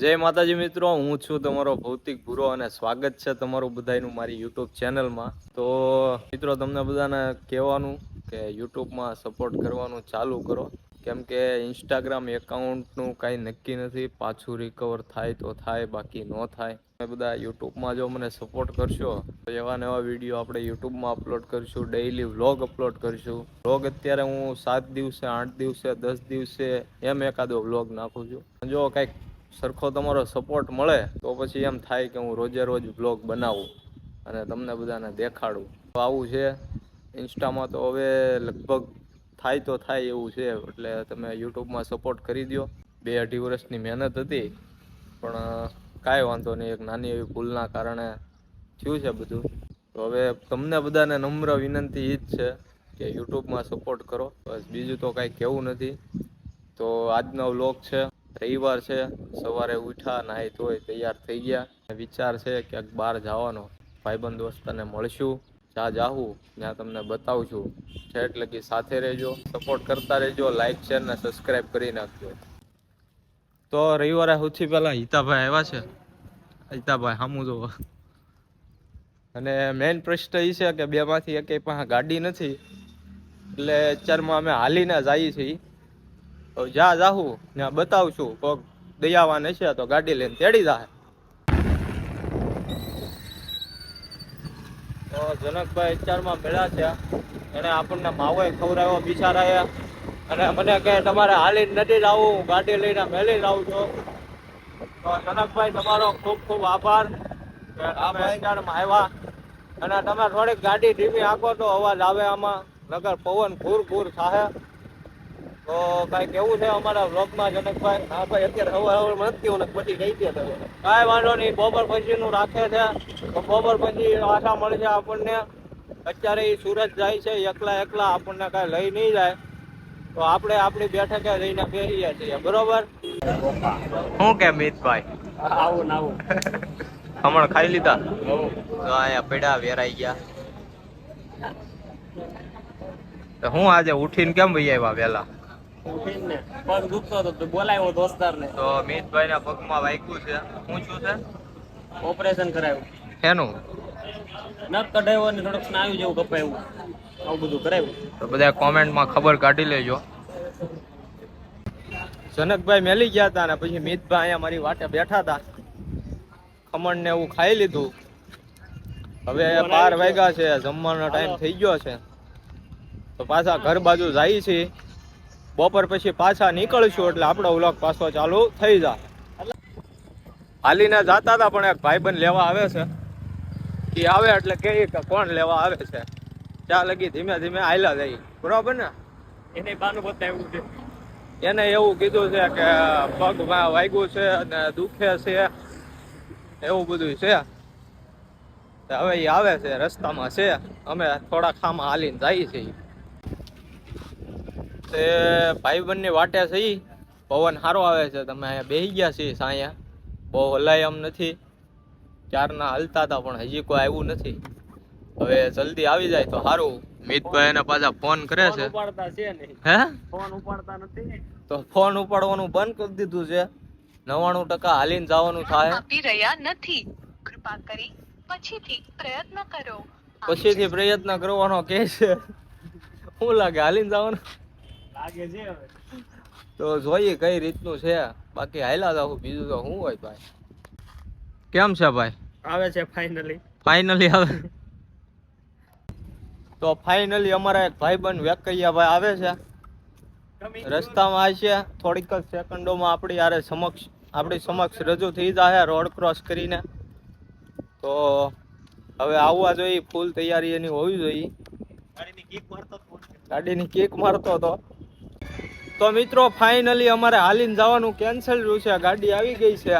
જય માતાજી મિત્રો, હું છું તમારો ભૌતિક ગુરુ અને સ્વાગત છે તમારું બધાનું મારી યુટ્યુબ ચેનલમાં તો મિત્રો, તમને બધાને કહેવાનું કે યુટ્યુબમાં સપોર્ટ કરવાનું ચાલુ કરો. કેમ કે ઇન્સ્ટાગ્રામ એકાઉન્ટનું કાંઈ નક્કી નથી, પાછું રિકવર થાય તો થાય, બાકી ન થાય. તમે બધા યુટ્યુબમાં જો મને સપોર્ટ કરશો, તો એવા નવા વીડિયો આપણે યુટ્યુબમાં અપલોડ કરીશું ડેઇલી વ્લોગ અપલોડ કરીશું. વ્લોગ અત્યારે હું સાત દિવસે, આઠ દિવસે, દસ દિવસે એમ એકાદો વ્લોગ નાખું છું. જો કાંઈક સરખો તમારો સપોર્ટ મળે, તો પછી એમ થાય કે હું રોજે રોજ બ્લોગ બનાવું અને તમને બધાને દેખાડું. તો આવું છે. ઇન્સ્ટામાં તો હવે લગભગ થાય તો થાય એવું છે, એટલે તમે યુટ્યુબમાં સપોર્ટ કરી દો બે અઢી વર્ષની મહેનત હતી, પણ કાંઈ વાંધો નહીં, એક નાની એવી ભૂલના કારણે થયું છે બધું. તો હવે તમને બધાને નમ્ર વિનંતી એ જ છે કે યુટ્યુબમાં સપોર્ટ કરો. બસ બીજું તો કાંઈ કહેવું નથી. તો આજનો વ્લોગ છે. રવિવાર છે, સવારે ઉઠ્યા નાહી ધોઈ તૈયાર થઈ ગયા. વિચાર છે ક્યાંક બહાર જવાનો. ભાઈબંધ દોસ્તને મળશું. જ્યાં જાવું ત્યાં તમને બતાવું છું છેટ લગી સાથે રહેજો સપોર્ટ કરતા રહેજો લાઇક શેર ને સબસ્ક્રાઈબ કરી નાખજો. તો રવિવારે સૌથી પહેલાં હિતાભાઈ આવ્યા છે. હિતાભાઈ સામું જોવો. અને મેઇન પ્રશ્ન એ છે કે બેમાંથી એક પાસે ગાડી નથી. એટલે અત્યારમાં અમે હાલીને જઈએ છીએ. જ્યાં જાહું ત્યાં બતાવશું કોક દયાવાન હશે તો ગાડી લઈને તેડી જાય તો જનકભાઈ અત્યારમાં ભેળા છે. એને આપણને માવો ખવડાવ્યો, બિચારાએ. અને મને કહે, તમારે હાલીને નથી લાવું ગાડી લઈને મેલી લાવું છો. તો જનકભાઈ, તમારો ખૂબ ખૂબ આભાર. તમે અત્યારમાં આવ્યા. અને તમે થોડીક ગાડી ધીમી આંકો તો અવાજ આવે આમાં. નગર પવન ઘૂર ઘૂર થાય તો કઈ કેવું છે અમારા વ્લોગમાં જનકભાઈ હા ભાઈ અત્યારે હવાર હવારમાં નથી કેવું પછી કહી દે તમે કાંઈ વાંધો નહીં બપોર પછી નું રાખે છે. તો બપોર પછી આશા મળશે આપણને. અત્યારે એ સુરત જાય છે એકલા એકલા આપણને કાંઈ લઈ નહીં જાય. તો આપણે આપણી બેઠકે રહીને બેસીએ છીએ બરોબર? શું કે મિતભાઈ? આવું ને આવું. હમણાં ખાઈ લીધા? તો અહીંયા પેડા વેરાઈ ગયા. તો હું આજે ઉઠીને કેમ ભાઈ આવ્યા વહેલા? ઉઠીને પગ દુખતો હતો તો બોલાવ્યો દોસ્તાર ને તો મિતભાઈ ના પગમાં વાગ્યું છે. શું શું છે? ઓપરેશન કરાયું. શેનું? નખ કઢાયો અને થોડુંક સ્નાયુ જેવું કપાયું. આવું બધું કરાયું. તો બધા કોમેન્ટમાં ખબર કાઢી લેજો. જનકભાઈ મેલી ગયા હતા ને પછી મિતભાઈ અહીંયા મારી વાટે બેઠા હતા. ખમણ ને એવું ખાઈ લીધું. હવે બાર વાગ્યા છે. જમવાનો ટાઈમ થઈ ગયો છે. તો પાછા ઘર બાજુ જાય છે. બપોર પછી પાછા નીકળશું એટલે આપણો વ્લોગ પાછો ચાલુ થઈ જાય હાલીને જતા હતા પણ એક ભાઈબંધ લેવા આવે છે. એ આવે એટલે કે કોણ લેવા આવે છે. ત્યાં લગી ધીમે ધીમે હાલ્યા જઈ બરોબર ને? એને બાનું બતાવ્યું છે. એને એવું કીધું છે કે પગ વાગ્યું છે અને દુખે છે. એવું બધું છે. હવે એ આવે છે રસ્તામાં છે. અમે થોડા ખામાં હાલીને જઈએ છીએ તે ભાઈબંધની વાટે છે પવન સારો આવે છે. તમે અહીંયા બેસી ગયા છીએ સાયા. બહુ હલાય એમ નથી. ચારના હલતા હતા પણ હજી કોઈ આવ્યું નથી. હવે જલ્દી આવી જાય તો સારું મિતભાઈ એને પાછા ફોન કરે છે. ઉપાડતા છે નહીં. હે? ફોન ઉપાડતા નથી. તો ફોન ઉપાડવાનું બંધ કરી દીધું છે. નવાણું ટકા હાલીને જવાનું થાય. આપી રહ્યા નથી. કૃપા કરી પછીથી પ્રયત્ન કરો. પછીથી પ્રયત્ન કરવાનો કે છે. શું લાગે હાલીને જવાનું? છે તો જોઈએ કઈ રીતનું છે. બાકી હાલા જાવ બીજું તો શું હોય ભાઈ? કેમ છે ભાઈ? આવે છે ફાઇનલી ફાઇનલી આવે. તો ફાઇનલી અમારા એક ભાઈબંધ વેકૈયા ભાઈ આવે છે. રસ્તામાં આવશે છે. થોડીક જ સેકન્ડોમાં આપણી યારે સમક્ષ આપણી સમક્ષ રજૂ થઈ જાય રોડ ક્રોસ કરીને. તો હવે આવવા જોઈએ. ફૂલ તૈયારી એની હોવી જોઈએ. ગાડીની કિક મારતો હતો. તો મિત્રો ફાઇનલી અમારે હાલીને જવાનું કેન્સલ રહ્યું છે. ગાડી આવી ગઈ છે.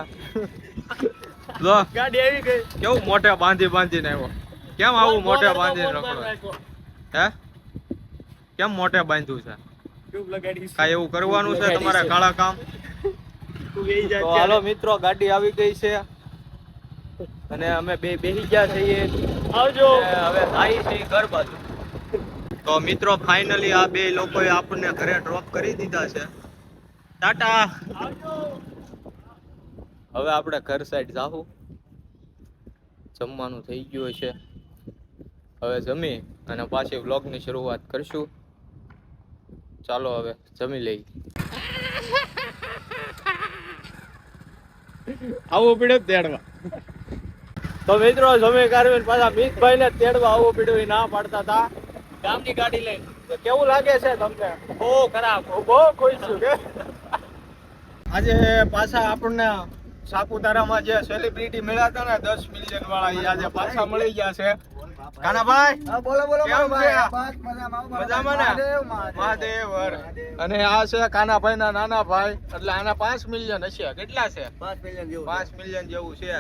ગાડી આવી ગઈ. કેવું મોટે બાંધી બાંધીને આવ્યો? કેમ આવું મોટે બાંધીને રખડો? હે? કેમ મોટે બાંધ્યું છે? કાંઈ એવું કરવાનું છે તમારે કાળા કામ? હાલો મિત્રો ગાડી આવી ગઈ છે. અને અમે બે બેહી ગયા છીએ. આવજો. હવે આવી છે ઘર બાજુ. તો મિત્રો ફાઇનલી આ બે લોકોએ આપણને ઘરે ડ્રોપ કરી દીધા છે. ટાટા! હવે આપણે ઘર સાઈડ જાવું જમવાનું થઈ ગયું છે. હવે જમી અને પાછી વ્લોગની શરૂઆત કરશું. ચાલો હવે જમી લઈ આવું પડ્યું તેડવા. તો મિત્રો જમી કારવીને પાછા મિતભાઈ ને તેડવા આવું પડ્યું ના પાડતા હતા. ગામની ગાડી લઈ કેવું લાગે છે તમને? બહુ ખરાબ. બહુ ખુશ છું કે. આજે પાછા આપણને સાપુતારામાં જે સેલિબ્રિટી મળ્યા હતા ને દસ મિલિયન વાળા એ આજે પાછા મળી ગયા છે. કાનાભાઈ બોલો બોલો મજામાં. મજામાં ને? મહાદેવ અને આ છે કાનાભાઈ ના નાના ભાઈ. એટલે આના પાંચ મિલિયન હશે. કેટલા છે? પાંચ મિલિયન જેવું પાંચ મિલિયન જેવું છે.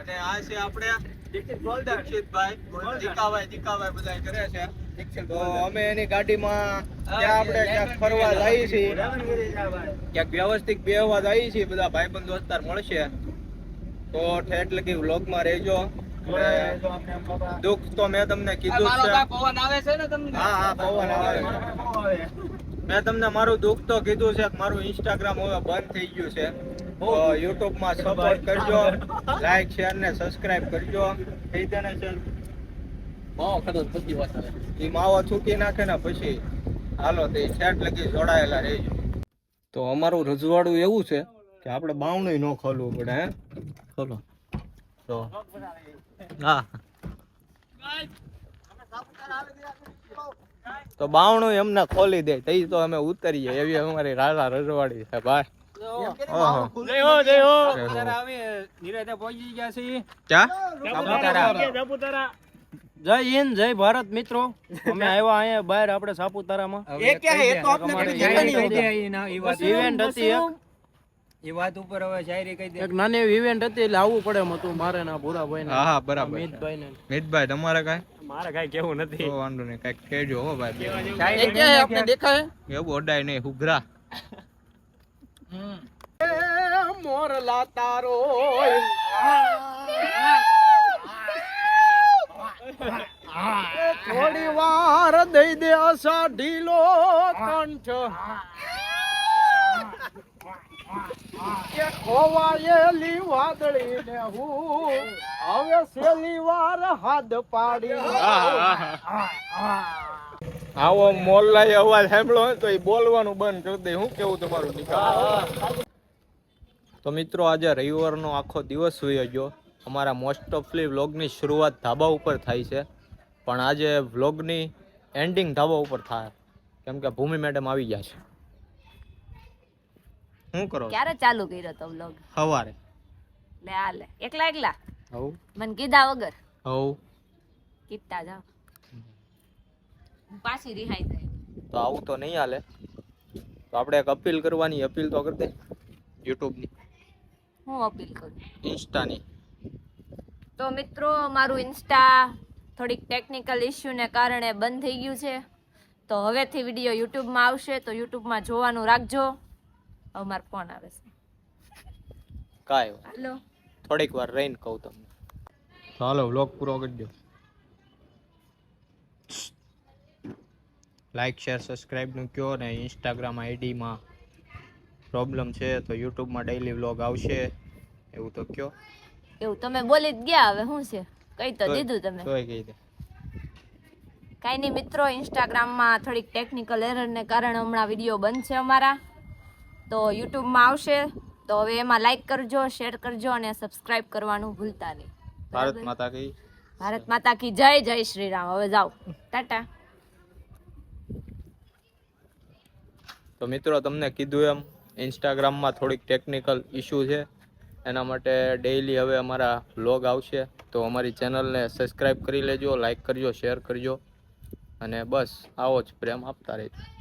અને આ છે આપણે દીક્ષિતભાઈ દીકાભાઈ દીકાભાઈ બધા કરે છે. અમે એની ગાડીમાં ત્યાં આપણે ક્યાંક ફરવા જઈએ છીએ ક્યાંક વ્યવસ્થિત બેહવા જઈએ છીએ બધા ભાઈબંધ દોસ્તાર મળશે. તો એટલે કે વ્લોગમાં રહેજો. દુઃખ તો મેં તમને કીધું છે. હા હા પવન આવે મેં તમને મારું દુઃખ તો કીધું છે મારું ઇન્સ્ટાગ્રામ હવે બંધ થઈ ગયું છે. યુટ્યુબમાં સપોર્ટ કરજો લાઈક શેર ને સબસ્ક્રાઇબ કરજો. થઈ જાય સર માવો ખાધો પછી વાત આવે. એ માવો છૂટી નાખે ને પછી હાલો તે શેટ લગી જોડાયેલા રહેજો. તો અમારું રજવાડું એવું છે કે આપણે બાવણું ન ખોલવું પડે હે? ખોલો. તો હા. તો બાવણું એમને ખોલી દે તઈ તો અમે ઉતરીએ. એવી અમારી રાજા રજવાડી છે ભાઈ. જય હિન્દ જય ભારત મિત્રો. અમે આવ્યા અહીંયા બહાર આપણે સાપુતારામાં. ઇવેન્ટ હતી. એ વાત ઉપર હવે શાયરી કહી દે. એક નાની એવી ઇવેન્ટ હતી એટલે આવવું પડે એમ હતું મારે ના ભૂરા ભાઈ હા હા બરાબર. મિતભાઈ ને મિતભાઈ તમારે કાઈ? મારે કઈ કેવું નથી. વાંધો નહીં કાંઈક કહેજો હો ભાઈ આપણે દેખાય? એવું અડાય નહીં મોરલા તારો થોડી વાર દઈ દે ઢીલો કંઠ ખોવાયેલી વાદળી ને હું હવે સેલી વાર હાથ પાડી. આવો મોલ્લાએ અવાજ સાંભળો તો એ બોલવાનું બંધ કરી દે. હું કેવું તમારું તો મિત્રો આજે રવિવારનો આખો દિવસ વયો ગયો. અમારા મોસ્ટ ઓફલી વ્લોગની શરૂઆત ધાબા ઉપર થાય છે. પણ આજે વ્લોગની એન્ડિંગ ધાબા ઉપર થાય. કેમ કે ભૂમિ મેડમ આવી ગયા છે. શું કરો? ક્યારે ચાલુ કર્યો તો વ્લોગ? સવારે. લે આ લે. એકલા એકલા? હવ. મને કીધા વગર. હવ. કીધા જાવ પાછી રિહાઈ જાય તો આવું તો નહીં હાલે. તો આપણે એક અપીલ કરવાની અપીલ તો કરી દે યુટ્યુબની. હું અપીલ કરું? ઇન્સ્ટાની. તો મિત્રો મારું ઇન્સ્ટા થોડીક ટેકનિકલ ઇસ્યુને કારણે બંધ થઈ ગયું છે. તો હવેથી વીડિયો યુટ્યુબમાં આવશે તો યુટ્યુબમાં જોવાનું રાખજો. હવે મારો ફોન આવે છે. કાંઈ હાલો. થોડીક વાર રહીને કહું તમને. ચાલો વ્લોગ પૂરો કરજો લાઈક શેર સબસ્ક્રાઈબનું કહો ને ઇન્સ્ટાગ્રામ આઈડીમાં પ્રોબ્લેમ છે તો યુટ્યુબમાં ડેઈલી વ્લોગ આવશે. એવું તો કહો એવું તમે બોલી જ ગયા હવે શું છે? કઈ તો દીધું તમે. તોય કહી દે. કાંઈ નહીં મિત્રો ઇન્સ્ટાગ્રામમાં થોડીક ટેકનિકલ એરરને કારણે હમણાં વીડિયો બંધ છે અમારા. તો યુટ્યુબમાં આવશે. તો હવે એમાં લાઇક કરજો શેર કરજો અને સબસ્ક્રાઇબ કરવાનું ભૂલતા નહીં. ભારત માતા કી. ભારત માતા કી જય જય શ્રી રામ. હવે જાઓ. ટાટા. તો મિત્રો તમને કીધું એમ ઇન્સ્ટાગ્રામમાં થોડીક ટેકનિકલ ઇશ્યુ છે. એના માટે ડેઈલી હવે અમારા વ્લોગ આવશે. તો અમારી ચેનલને સબસ્ક્રાઈબ કરી લેજો લાઇક કરજો શેર કરજો. અને બસ, આવો જ પ્રેમ આપતા રહેજો.